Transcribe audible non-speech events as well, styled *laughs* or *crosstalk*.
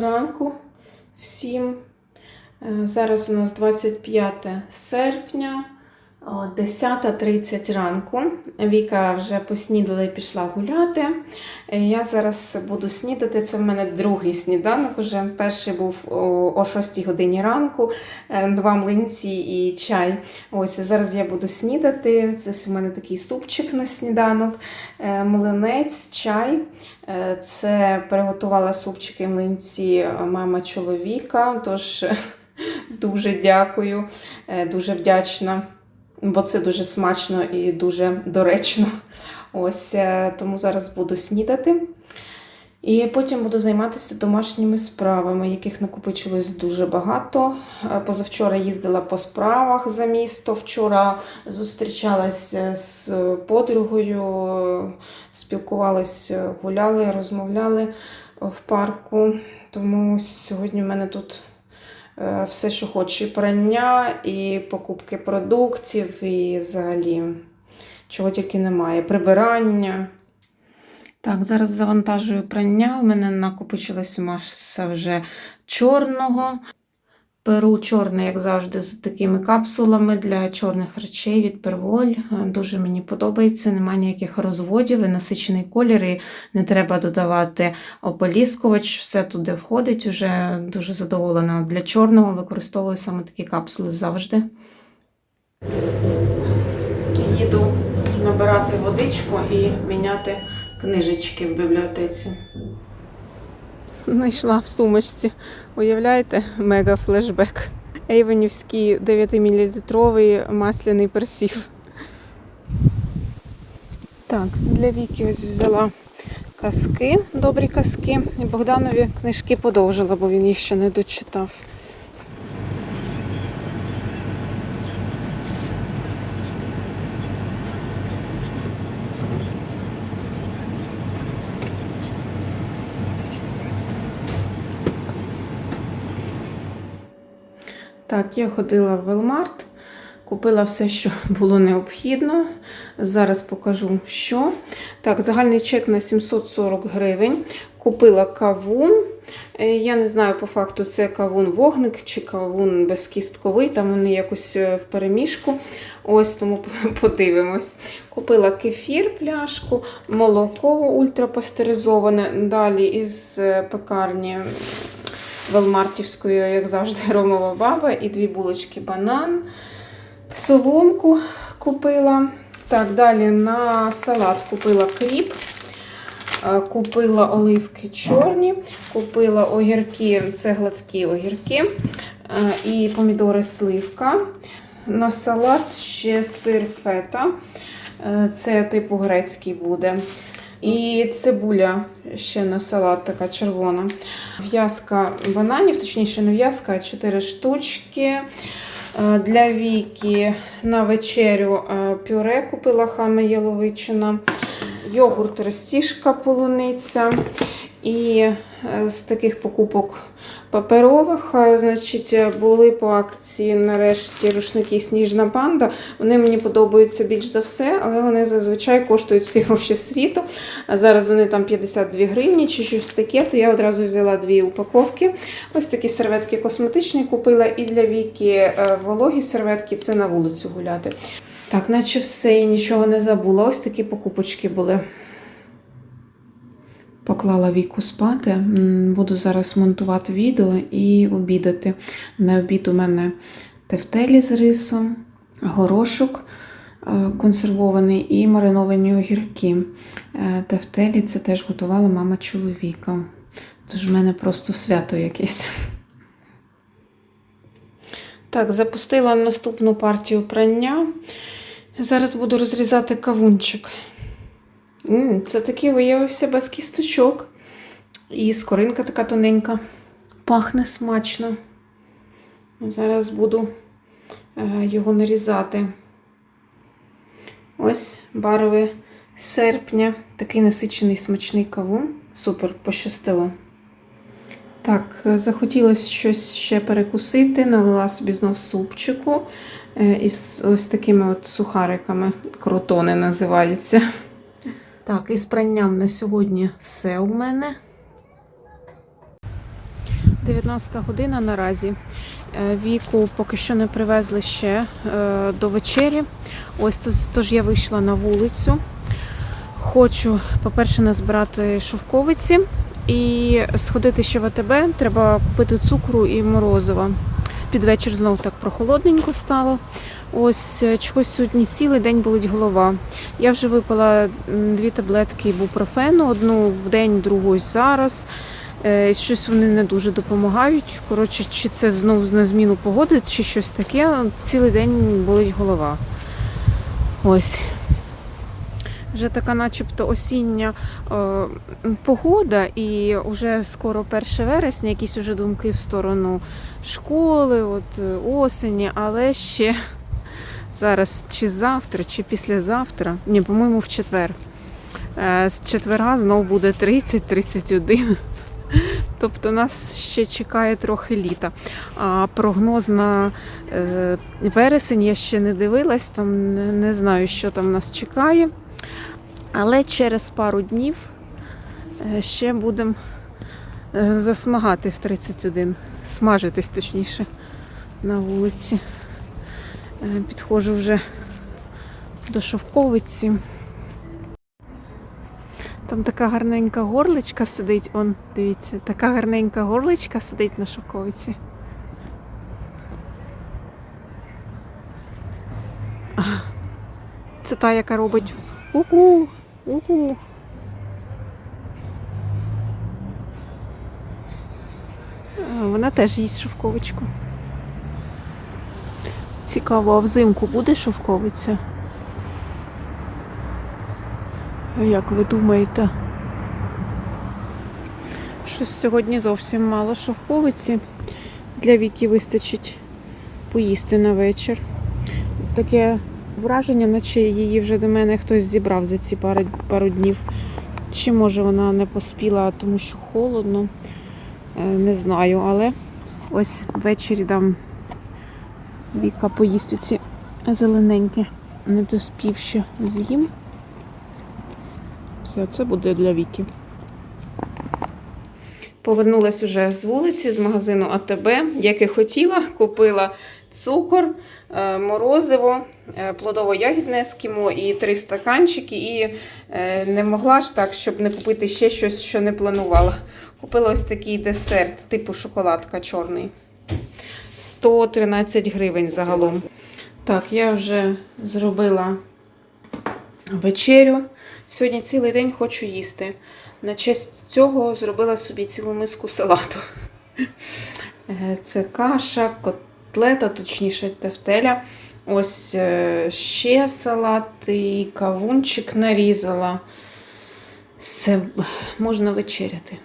Ранку всім. Е, Зараз у нас 25 серпня, 10.30 ранку. Віка вже поснідала і пішла гуляти. Е, Я зараз буду снідати. Це в мене другий сніданок. Уже перший був о, о 6 годині ранку, е, два млинці і чай. Ось зараз я буду снідати. Це у мене такий супчик на сніданок, е, млинець, чай. Це приготувала супчики млинці мама чоловіка. Тож *laughs* дуже дякую, дуже вдячна, бо це дуже смачно і дуже доречно. Ось е, тому зараз буду снідати. І потім буду займатися домашніми справами, яких накопичилось дуже багато. Е, Позавчора їздила по справах за місто. Вчора зустрічалася з подругою, спілкувалися, гуляли, розмовляли в парку. Тому сьогодні в мене тут е, все, що хочу, і прання, і покупки продуктів, і взагалі чого тільки немає. Прибирання. Так, зараз завантажую прання. У мене накопичилася маса вже чорного. Беру чорне, як завжди, з такими капсулами для чорних речей від Перволь. Е, Дуже мені подобається, немає ніяких розводів, і насичений колір, і не треба додавати ополіскувач, все туди входить. Уже дуже задоволена. Для чорного використовую саме такі капсули завжди. Їду набирати водичку і міняти книжечки в бібліотеці. Знайшла в сумочці. Уявляєте, мега флешбек. Ейвенівський 9-мл масляний персів. Так, для Віки ось взяла казки, добрі казки. І Богданові книжки подовжила, бо він їх ще не дочитав. Так, я ходила в Велмарт, купила все, що *laughs* було необхідно. Зараз покажу, що. Так, загальний чек на 740 гривень. Купила кавун. Е, Я не знаю по факту, це кавун вогник чи кавун безкістковий, там вони якось е, в переміжку. Ось тому *laughs* подивимось. Купила кефір, пляшку, молоко ультрапастеризоване. Далі із е, пекарні Велмартівської, як завжди, *laughs* ромова баба, і дві булочки банан. Соломку купила. Так, далі на салат купила кріп. Е, Купила оливки чорні, купила огірки, це гладкі огірки е, і помідори сливка. На салат ще сир фета. Е, Це типу грецький буде. І цибуля ще на салат така червона. В'язка бананів, точніше, не в'язка, а 4 штучки. Е, Для Віки на вечерю е, пюре купила хами яловичина, йогурт ростішка полуниця. І е, з таких покупок паперових, е, значить, е, були по акції нарешті рушники Сніжна банда. Вони мені подобаються більш за все, але вони зазвичай коштують всі гроші світу. А зараз вони там 52 гривні чи щось таке, то я одразу взяла дві упаковки. Ось такі серветки косметичні купила і для віки е, вологі серветки це на вулицю гуляти. Так, наче все і нічого не забула. Ось такі покупочки були. Поклала віку спати. Буду зараз монтувати відео і обідати. На обід у мене тефтелі з рисом, горошок е, консервований і мариновані огірки. Е, Тефтелі це теж готувала мама чоловіка. Тож в мене просто свято якесь. Так, запустила наступну партію прання. Зараз буду розрізати кавунчик. М, Це такий виявився без кісточок. І скоринка така тоненька. Пахне смачно. Зараз буду е, його нарізати. Ось барви серпня. Такий насичений смачний кавун. Супер, пощастило. Так, е, захотілося щось ще перекусити, налила собі знов супчику е, із ось такими от сухариками. Крутони називаються. Так, із пранням на сьогодні все у мене. 19 година наразі. Е, Віку поки що не привезли ще е, до вечері. Ось тож, тож я вийшла на вулицю. Хочу, по-перше, назбирати шовковиці і сходити ще в АТБ. Треба купити цукру і морозива. Під вечір знов так прохолодненько стало. Ось е, чогось сьогодні цілий день болить голова. Я вже випила дві таблетки ібупрофену, одну в день, другу зараз. Е, Щось вони не дуже допомагають. Коротше, чи це знову на зміну погоди, чи щось таке. Цілий день болить голова. Ось. Вже така, начебто, осіння е, погода, і вже скоро 1 вересня, якісь уже думки в сторону школи, от осені, але ще зараз чи завтра, чи післязавтра, ні, по-моєму, в четвер. Е, З четверга знову буде 30-31. Тобто нас ще чекає трохи літа. А прогноз на е, вересень я ще не дивилась, там не, знаю, що там нас чекає. Але через пару днів е, ще будемо засмагати в 31, смажитись точніше на вулиці. Е, Підходжу вже до шовковиці. Там така гарненька горличка сидить, он, дивіться, така гарненька горличка сидить на шовковиці. Це та, яка робить у-ку, у-ку. Вона теж їсть шовковичку. Цікаво, а взимку буде шовковиця? Як ви думаєте? Щось сьогодні зовсім мало шовковиці. Для віки вистачить поїсти на вечір. Таке враження, наче її вже до мене хтось зібрав за ці пару, пару днів. Чи може вона не поспіла, тому що холодно, Е, не знаю, але ось ввечері дам Віка поїсть оці зелененькі, не доспів ще з'їм. Все, це буде для Віки. Повернулась уже з вулиці, з магазину АТБ, як і хотіла, купила цукор, е, морозиво, е, плодово-ягідне ескімо і три стаканчики. І е, не могла ж так, щоб не купити ще щось, що не планувала. Купила ось такий десерт, типу шоколадка чорний. 113 гривень загалом. Так, я вже зробила вечерю. Сьогодні цілий день хочу їсти. На честь цього зробила собі цілу миску салату. Е, Це каша, котлета, точніше, тефтеля. Ось е, ще салат і кавунчик нарізала. Все, можна вечеряти.